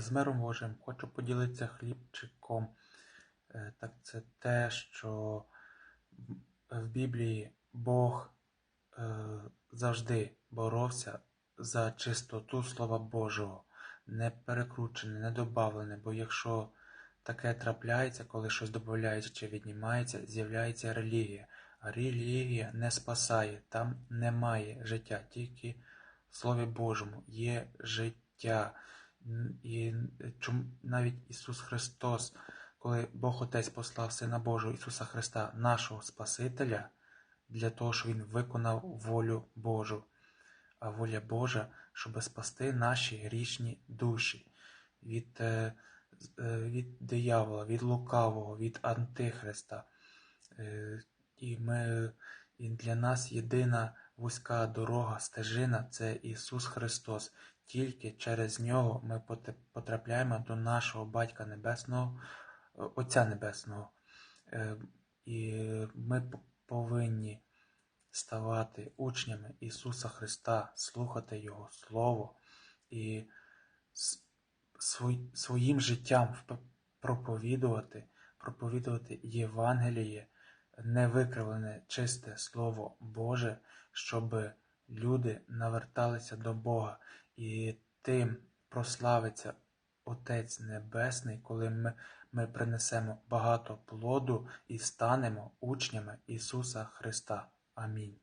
З миром Божим хочу поділитися хлібчиком. Е, Так це те, що в Біблії Бог е, завжди боровся за чистоту Слова Божого, не перекручене, не добавлене, бо якщо таке трапляється, коли щось додається чи віднімається, з'являється релігія. А релігія не спасає, там немає життя, тільки в Слові Божому є життя. І чому навіть Ісус Христос, коли Бог Отець послав Сина Божого Ісуса Христа, нашого Спасителя, для того, щоб Він виконав волю Божу. А воля Божа, щоб спасти наші грішні душі від, е, е, від диявола, від лукавого, від Антихриста. Е, І, ми, і для нас єдина вузька дорога, стежина це Ісус Христос. Тільки через Нього ми потрапляємо до нашого Батька Небесного, е, Отця Небесного. Е, І ми повинні ставати учнями Ісуса Христа, слухати Його Слово і своїм життям проповідувати, проповідувати Євангеліє, невикривлене чисте Слово Боже, щоб люди наверталися до Бога, і тим прославиться Отець Небесний, коли ми, ми принесемо багато плоду і станемо учнями Ісуса Христа. Амінь.